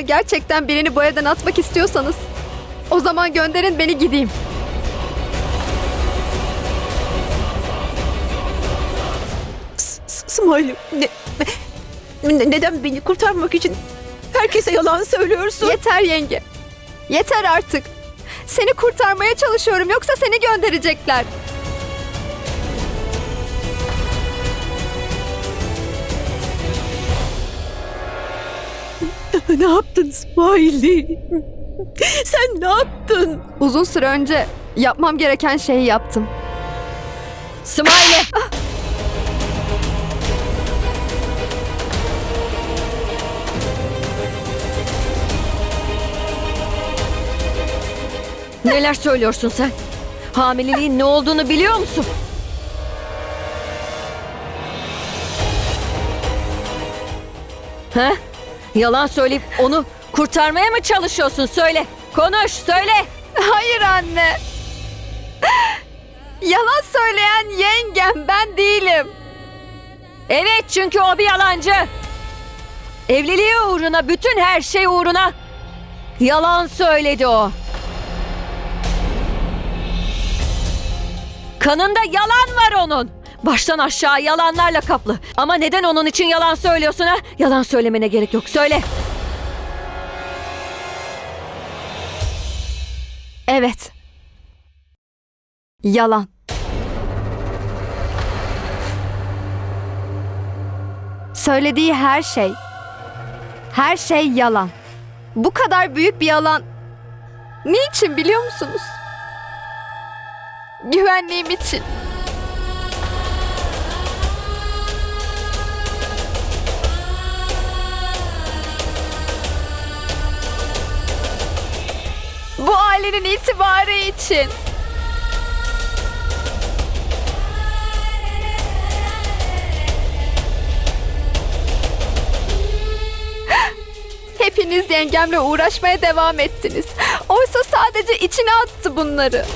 Eğer gerçekten birini bu evden atmak istiyorsanız o zaman gönderin beni gideyim. Smiley ne, ne- neden beni kurtarmak için herkese yalan söylüyorsun? Yeter yenge. Yeter artık. Seni kurtarmaya çalışıyorum yoksa seni gönderecekler. Ne yaptın Smiley? Sen ne yaptın? Uzun süre önce yapmam gereken şeyi yaptım. Smiley! Neler söylüyorsun sen? Hamileliğin ne olduğunu biliyor musun? He? Yalan söyleyip onu kurtarmaya mı çalışıyorsun? Söyle. Konuş, söyle. Hayır anne. Yalan söyleyen yengem ben değilim. Evet çünkü o bir yalancı. Evliliği uğruna, bütün her şey uğruna yalan söyledi o. Kanında yalan var onun. Baştan aşağı yalanlarla kaplı. Ama neden onun için yalan söylüyorsun ha? Yalan söylemene gerek yok. Söyle. Evet. Yalan. Söylediği her şey, her şey yalan. Bu kadar büyük bir yalan. Niçin biliyor musunuz? Güvenliğim için. Ailenin itibarı için. Hepiniz yengemle uğraşmaya devam ettiniz. Oysa sadece içine attı bunları.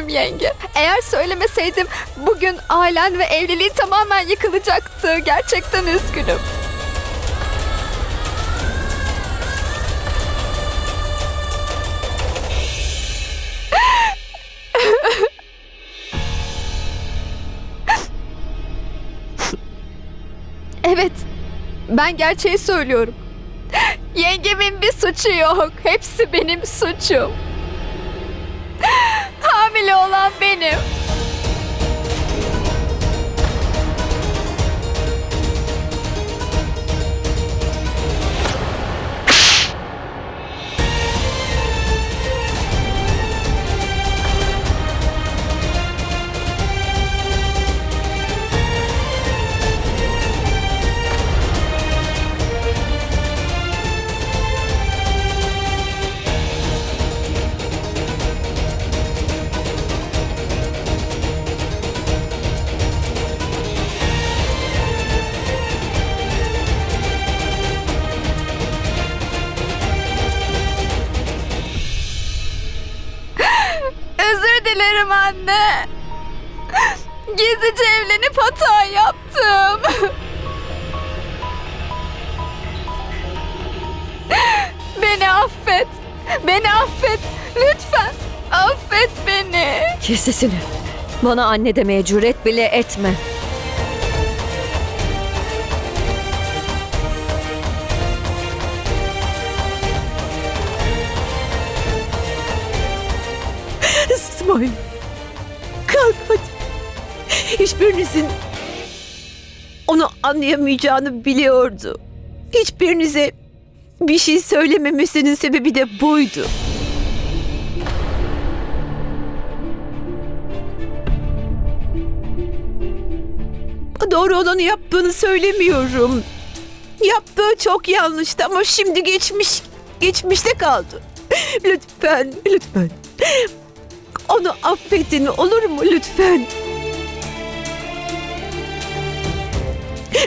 Üzgünüm yenge. Eğer söylemeseydim bugün ailen ve evliliğin tamamen yıkılacaktı. Gerçekten üzgünüm. Evet. Ben gerçeği söylüyorum. Yengemin bir suçu yok. Hepsi benim suçum. Olan benim. Anne. Gizlice evlenip hata yaptım. Beni affet. Beni affet. Lütfen affet beni. Kes sesini. Bana anne demeye cüret bile etme. Smiley. Kalk hadi. Hiçbirinizin onu anlayamayacağını biliyordu. Hiçbirinize bir şey söylememesinin sebebi de buydu. Doğru olanı yaptığını söylemiyorum. Yaptığı çok yanlıştı ama şimdi geçmiş, geçmişte kaldı. Lütfen, lütfen. Onu affedin olur mu lütfen?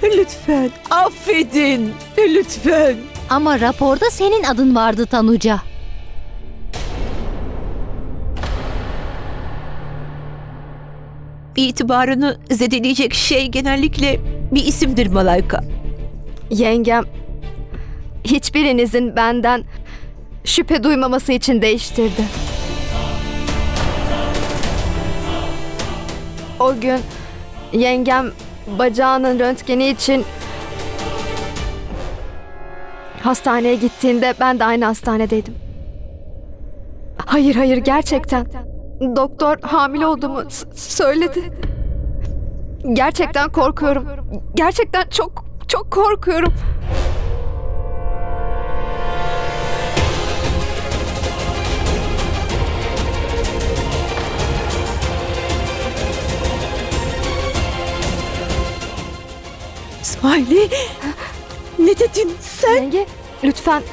Lütfen affedin lütfen. Ama raporda senin adın vardı Tanuca. İtibarını zedeleyecek şey genellikle bir isimdir Malayka. Yengem, hiçbirinizin benden şüphe duymaması için değiştirdi. O gün yengem bacağının röntgeni için hastaneye gittiğinde ben de aynı hastanedeydim. Hayır hayır gerçekten. Doktor hamile olduğumu söyledi. Gerçekten korkuyorum. Gerçekten çok çok korkuyorum. Smiley ne dedin sen? Yenge lütfen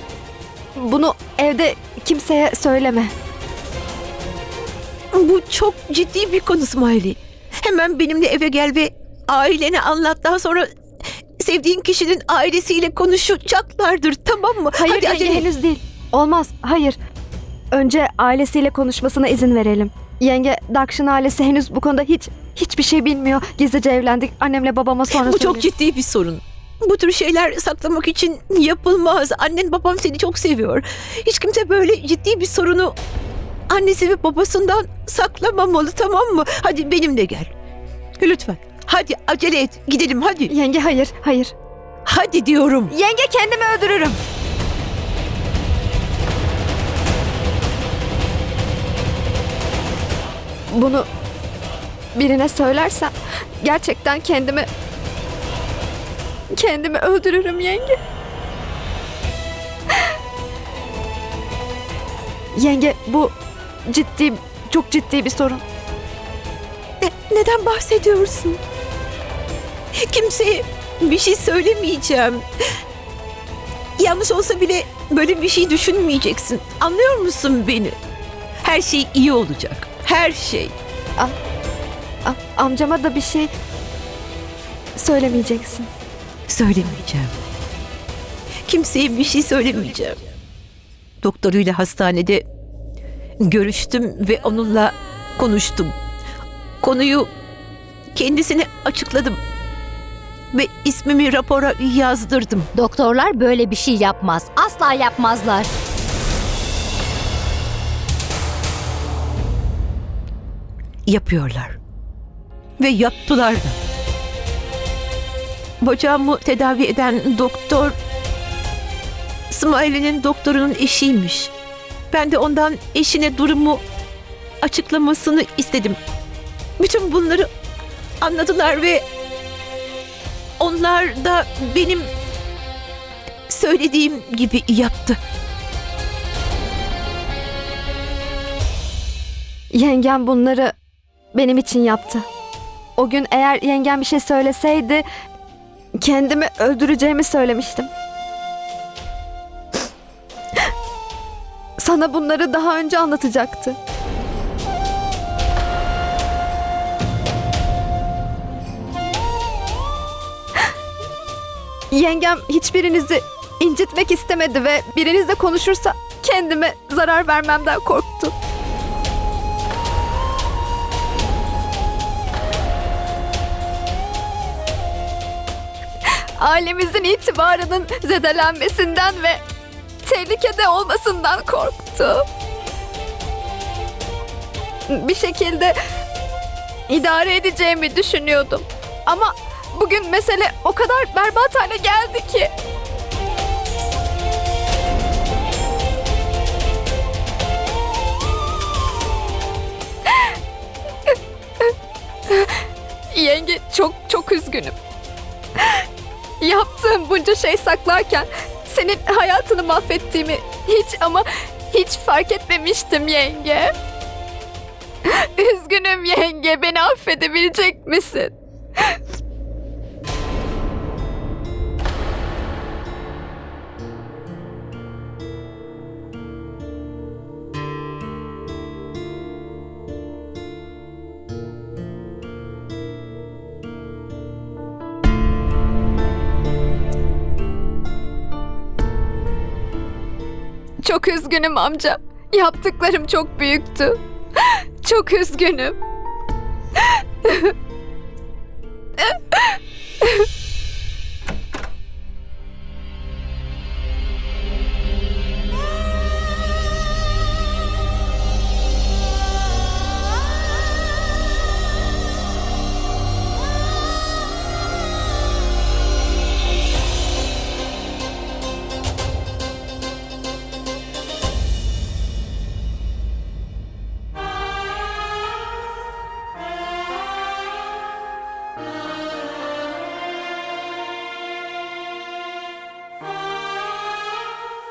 bunu evde kimseye söyleme. Bu çok ciddi bir konu Smiley. Hemen benimle eve gel ve ailene anlat. Daha sonra sevdiğin kişinin ailesiyle konuşacaklardır tamam mı? Hayır Hadi yenge acele henüz değil. Olmaz hayır. Önce ailesiyle konuşmasına izin verelim. Yenge Dakşin ailesi henüz bu konuda hiç hiçbir şey bilmiyor. Gizlice evlendik. Annemle babama sonra Bu çok ciddi bir sorun. Bu tür şeyler saklamak için yapılmaz. Annen babam seni çok seviyor. Hiç kimse böyle ciddi bir sorunu annesi ve babasından saklamamalı tamam mı? Hadi benimle gel. Lütfen. Hadi acele et. Gidelim hadi. Yenge hayır hayır. Hadi diyorum. Yenge kendimi öldürürüm. Bunu birine söylersem gerçekten kendimi kendimi öldürürüm yenge. Yenge bu ciddi çok ciddi bir sorun. Ne- neden bahsediyorsun? Kimseye bir şey söylemeyeceğim. Yanlış olsa bile böyle bir şey düşünmeyeceksin. Anlıyor musun beni? Her şey iyi olacak. Her şey. A- amcama da bir şey söylemeyeceksin. Söylemeyeceğim. Kimseye bir şey söylemeyeceğim. Doktoruyla hastanede görüştüm ve onunla konuştum. Konuyu kendisine açıkladım. Ve ismimi rapora yazdırdım. Doktorlar böyle bir şey yapmaz. Asla yapmazlar. Yapıyorlar. Ve yaptılar da. Bacağımı tedavi eden doktor Smiley'nin doktorunun eşiymiş. Ben de ondan eşine durumu açıklamasını istedim. Bütün bunları anladılar ve onlar da benim söylediğim gibi yaptı. Yengem bunları benim için yaptı. O gün eğer yengem bir şey söyleseydi kendimi öldüreceğimi söylemiştim. Sana bunları daha önce anlatacaktı. Yengem hiçbirinizi incitmek istemedi ve birinizle konuşursa kendime zarar vermemden korktu. Ailemizin itibarının zedelenmesinden ve tehlikede olmasından korktu. Bir şekilde idare edeceğimi düşünüyordum. Ama bugün mesele o kadar berbat hale geldi ki. Yenge çok çok üzgünüm. Yaptığım bunca şey saklarken senin hayatını mahvettiğimi hiç ama hiç fark etmemiştim yenge. Üzgünüm yenge, beni affedebilecek misin? Çok üzgünüm amca. Yaptıklarım çok büyüktü. Çok üzgünüm.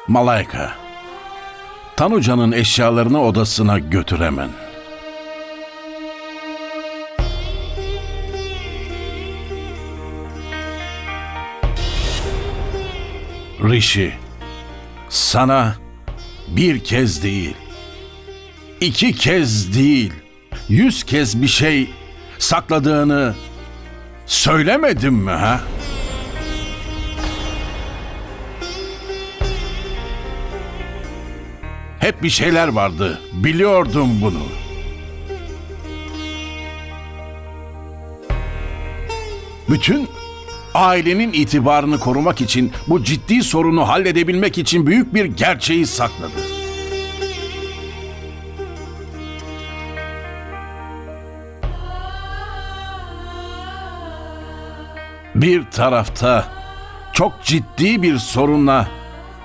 Malayka. Tanuca'nın eşyalarını odasına götür hemen. Rishi, sana bir kez değil, iki kez değil, yüz kez bir şey sakladığını söylemedim mi ha? Hep bir şeyler vardı. Biliyordum bunu. Bütün ailenin itibarını korumak için, bu ciddi sorunu halledebilmek için büyük bir gerçeği sakladı. Bir tarafta çok ciddi bir sorunla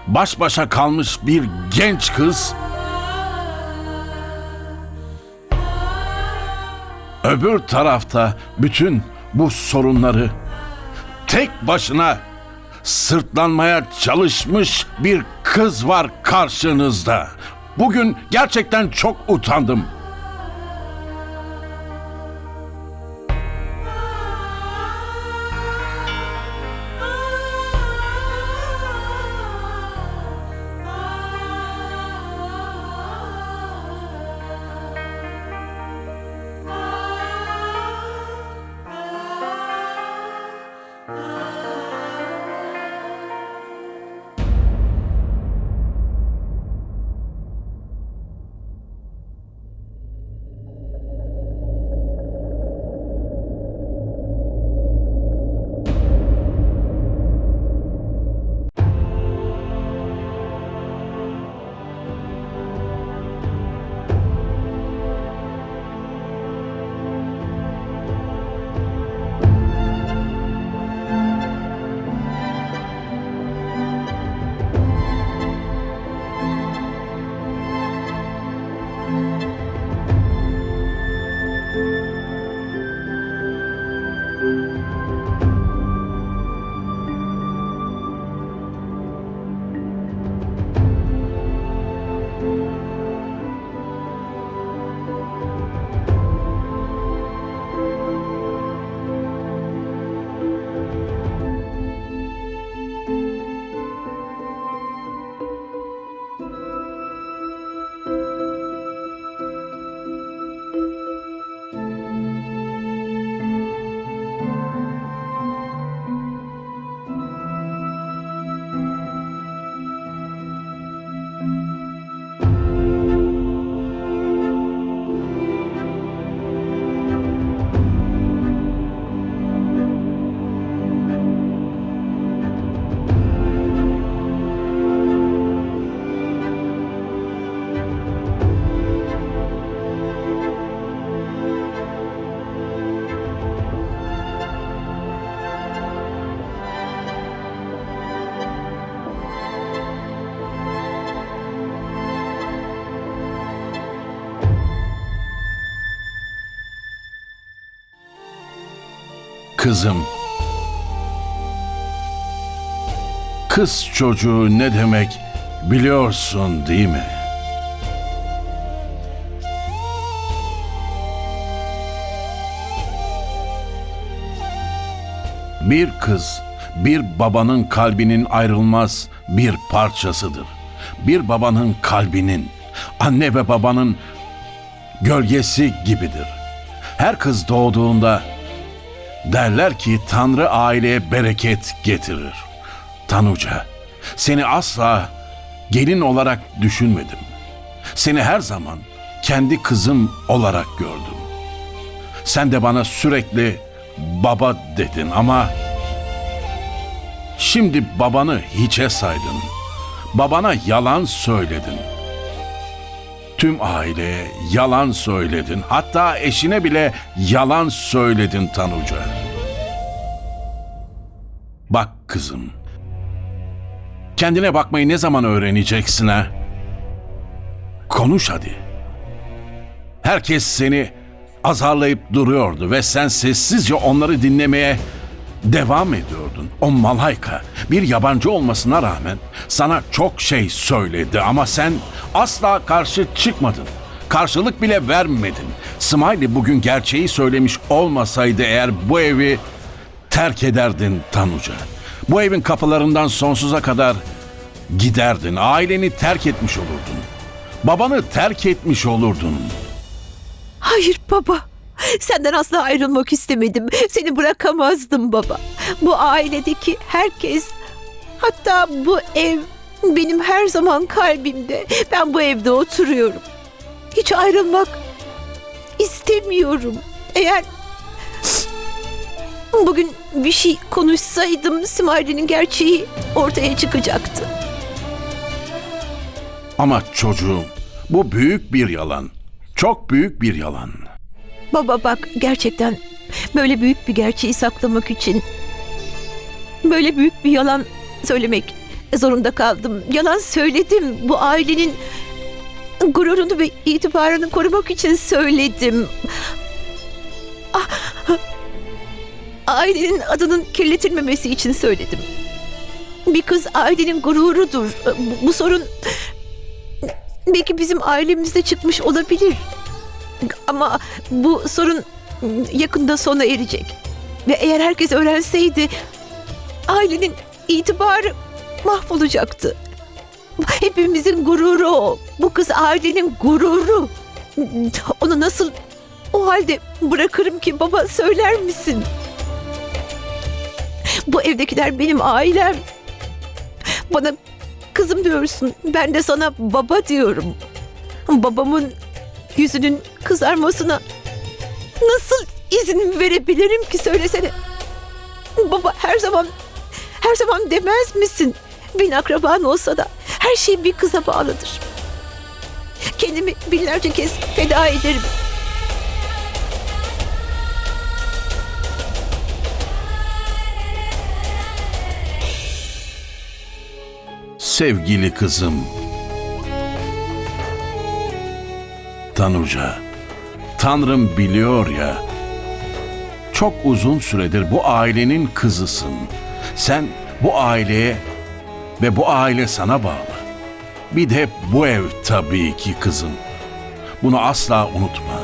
baş başa kalmış bir genç kız öbür tarafta bütün bu sorunları tek başına sırtlanmaya çalışmış bir kız var karşınızda. Bugün gerçekten çok utandım. Kızım. Kız çocuğu ne demek biliyorsun değil mi? Bir kız bir babanın kalbinin ayrılmaz bir parçasıdır. Bir babanın kalbinin, anne ve babanın gölgesi gibidir. Her kız doğduğunda Derler ki Tanrı aileye bereket getirir. Tanuca, seni asla gelin olarak düşünmedim. Seni her zaman kendi kızım olarak gördüm. Sen de bana sürekli baba dedin ama şimdi babanı hiçe saydın. Babana yalan söyledin. Tüm aileye yalan söyledin. Hatta eşine bile yalan söyledin Tanuca. Bak kızım. Kendine bakmayı ne zaman öğreneceksin ha? Konuş hadi. Herkes seni azarlayıp duruyordu ve sen sessizce onları dinlemeye devam ediyordun. O Malayka bir yabancı olmasına rağmen sana çok şey söyledi ama sen asla karşı çıkmadın. Karşılık bile vermedin. Smiley bugün gerçeği söylemiş olmasaydı eğer bu evi terk ederdin Tanuca. Bu evin kapılarından sonsuza kadar giderdin. Aileni terk etmiş olurdun. Babanı terk etmiş olurdun. Hayır baba. Senden asla ayrılmak istemedim. Seni bırakamazdım baba. Bu ailedeki herkes hatta bu ev benim her zaman kalbimde. Ben bu evde oturuyorum. Hiç ayrılmak istemiyorum. Eğer bugün bir şey konuşsaydım Smiley'nin gerçeği ortaya çıkacaktı. Ama çocuğum bu büyük bir yalan. Çok büyük bir yalan. Baba bak gerçekten böyle büyük bir gerçeği saklamak için böyle büyük bir yalan söylemek zorunda kaldım. Yalan söyledim. Bu ailenin gururunu ve itibarını korumak için söyledim. Ah, Ailenin adının kirletilmemesi için söyledim. Bir kız ailenin gururudur. Bu, sorun belki bizim ailemizde çıkmış olabilir. Ama bu sorun yakında sona erecek. Ve eğer herkes öğrenseydi ailenin itibarı mahvolacaktı. Hepimizin gururu o. Bu kız ailenin gururu. Onu nasıl o halde bırakırım ki baba söyler misin? Bu evdekiler benim ailem. Bana kızım diyorsun. Ben de sana baba diyorum. Babamın yüzünün kızarmasına nasıl izin verebilirim ki söylesene. Baba her zaman her zaman demez misin? Bin akraban olsa da her şey bir kıza bağlıdır. Kendimi binlerce kez feda ederim. Sevgili kızım. Tanuca. Tanrım biliyor ya. Çok uzun süredir bu ailenin kızısın. Sen bu aileye ve bu aile sana bağlı. Bir de bu ev tabii ki kızım. Bunu asla unutma.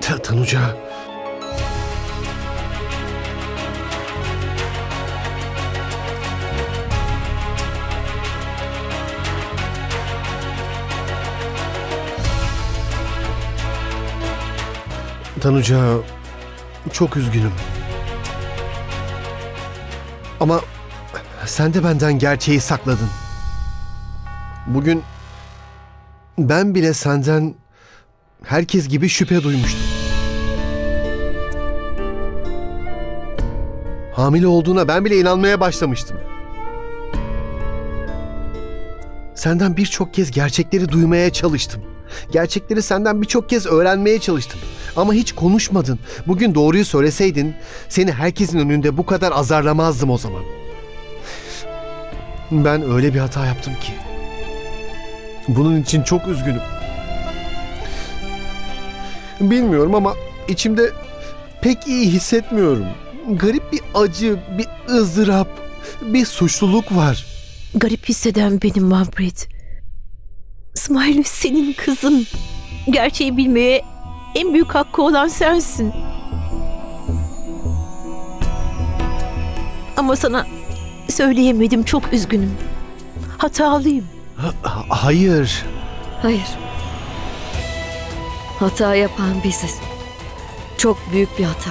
Ta- Tanuca. Tanuca, çok üzgünüm. Ama sen de benden gerçeği sakladın. Bugün ben bile senden herkes gibi şüphe duymuştum. Hamile olduğuna ben bile inanmaya başlamıştım. Senden birçok kez gerçekleri duymaya çalıştım. Gerçekleri senden birçok kez öğrenmeye çalıştım. Ama hiç konuşmadın. Bugün doğruyu söyleseydin seni herkesin önünde bu kadar azarlamazdım o zaman. Ben öyle bir hata yaptım ki. Bunun için çok üzgünüm. Bilmiyorum ama içimde pek iyi hissetmiyorum. Garip bir acı, bir ızdırap, bir suçluluk var. Garip hisseden benim Manfred. Smiley senin kızın. Gerçeği bilmeye en büyük hakkı olan sensin. Ama sana söyleyemedim çok üzgünüm. Hatalıyım. Ha- hayır. Hayır. Hata yapan biziz. Çok büyük bir hata.